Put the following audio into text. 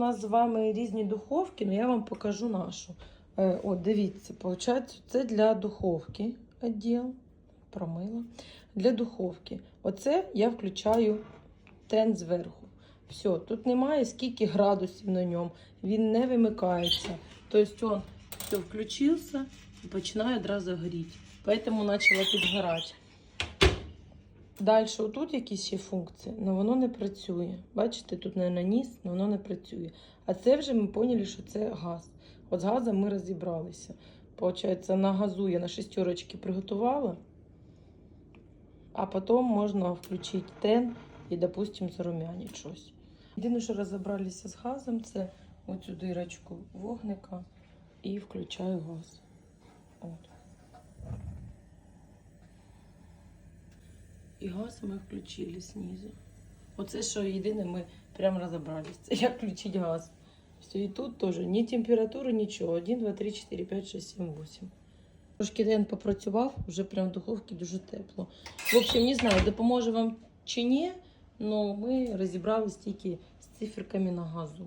нас з вами різні духовки, але я вам покажу нашу. Е, От, дивіться, виходить, це для духовки відділ. Промила. Для духовки. Оце я включаю тен зверху. Все, тут немає скільки градусів на ньому. Він не вимикається. Тобто він включився і починає одразу горіти. Поэтому почала підгорати. Далі, отут якісь ще функції, але воно не працює. Бачите, тут не наніс, але воно не працює. А це вже ми поняли, що це газ. От з газом ми розібралися. Получається, на газу я на шестерочки приготувала, а потім можна включити тен і, допустим, зарум'янити щось. Єдине, що розібралися з газом, це оцю дирочку вогника і включаю газ. От. І газ ми включили знизу. Оце що єдине, ми прямо розібралися. Це як включити газ. Все, і тут теж ні температури, нічого. 1, 2, 3, 4, 5, 6, 7, 8. Трошки день попрацював, вже прям в духовці дуже тепло. В общем, не знаю, допоможе вам чи ні, але ми розібралися тільки з циферками на газу.